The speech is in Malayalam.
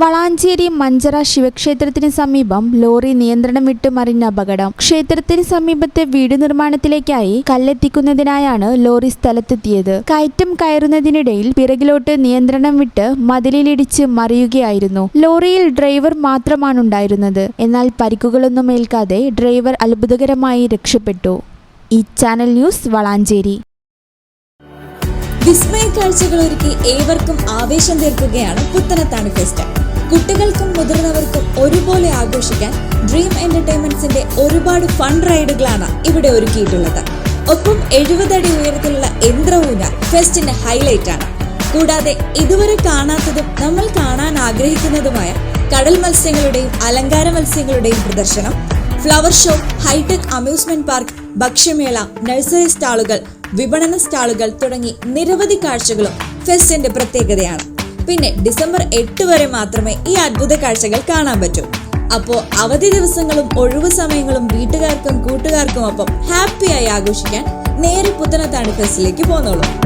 വളാഞ്ചേരി മഞ്ചറ ശിവക്ഷേത്രത്തിന് സമീപം ലോറി നിയന്ത്രണം വിട്ട് മറിഞ്ഞ അപകടം. ക്ഷേത്രത്തിന് സമീപത്തെ വീട് നിർമ്മാണത്തിലേക്കായി കല്ലെത്തിക്കുന്നതിനായാണ് ലോറി സ്ഥലത്തെത്തിയത്. കയറ്റം കയറുന്നതിനിടയിൽ പിറകിലോട്ട് നിയന്ത്രണം വിട്ട് മതിലിലിടിച്ച് മറിയുകയായിരുന്നു. ലോറിയിൽ ഡ്രൈവർ മാത്രമാണ് ഉണ്ടായിരുന്നത് എന്നാൽ പരിക്കുകളൊന്നും ഏൽക്കാതെ ഡ്രൈവർ അത്ഭുതകരമായി രക്ഷപ്പെട്ടു. ഈ ചാനൽ ന്യൂസ് വളാഞ്ചേരി. വിസ്മയ കാഴ്ചകൾ ഒരുക്കി ഏവർക്കും ആവേശം തീർക്കുകയാണ് പുത്തനത്താണ് ഫെസ്റ്റ്. കുട്ടികൾക്കും മുതിർന്നവർക്കും ഒരുപോലെ ആഘോഷിക്കാൻ ഡ്രീം എന്റർടൈൻമെന്റ്സിന്റെ ഒരുപാട് ഫൺ റൈഡുകളാണ് ഇവിടെ ഒരുക്കിയിട്ടുള്ളത്. ഒപ്പം എഴുപത് അടി ഉയരത്തിലുള്ള യന്ത്രവൂന ഫെസ്റ്റിന്റെ ഹൈലൈറ്റ് ആണ്. കൂടാതെ ഇതുവരെ കാണാത്തതും നമ്മൾ കാണാൻ ആഗ്രഹിക്കുന്നതുമായ കടൽ മത്സ്യങ്ങളുടെയും അലങ്കാര മത്സ്യങ്ങളുടെയും പ്രദർശനം flower show hitech amusement park ഭക്ഷ്യമേള nursery സ്റ്റാളുകൾ വിപണന സ്റ്റാളുകൾ തുടങ്ങി നിരവധി കാഴ്ചകളും ഫെസ്റ്റിന്റെ പ്രത്യേകതയാണ്. പിന്നെ ഡിസംബർ എട്ട് വരെ മാത്രമേ ഈ അത്ഭുത കാഴ്ചകൾ കാണാൻ പറ്റൂ. അപ്പോ അവധി ദിവസങ്ങളും ഒഴിവു സമയങ്ങളും വീട്ടുകാർക്കും കൂട്ടുകാർക്കും ഒപ്പം ഹാപ്പിയായി ആഘോഷിക്കാൻ നേരെ പുത്തനത്താണി ഫെസ്റ്റിലേക്ക് പോന്നോളൂ.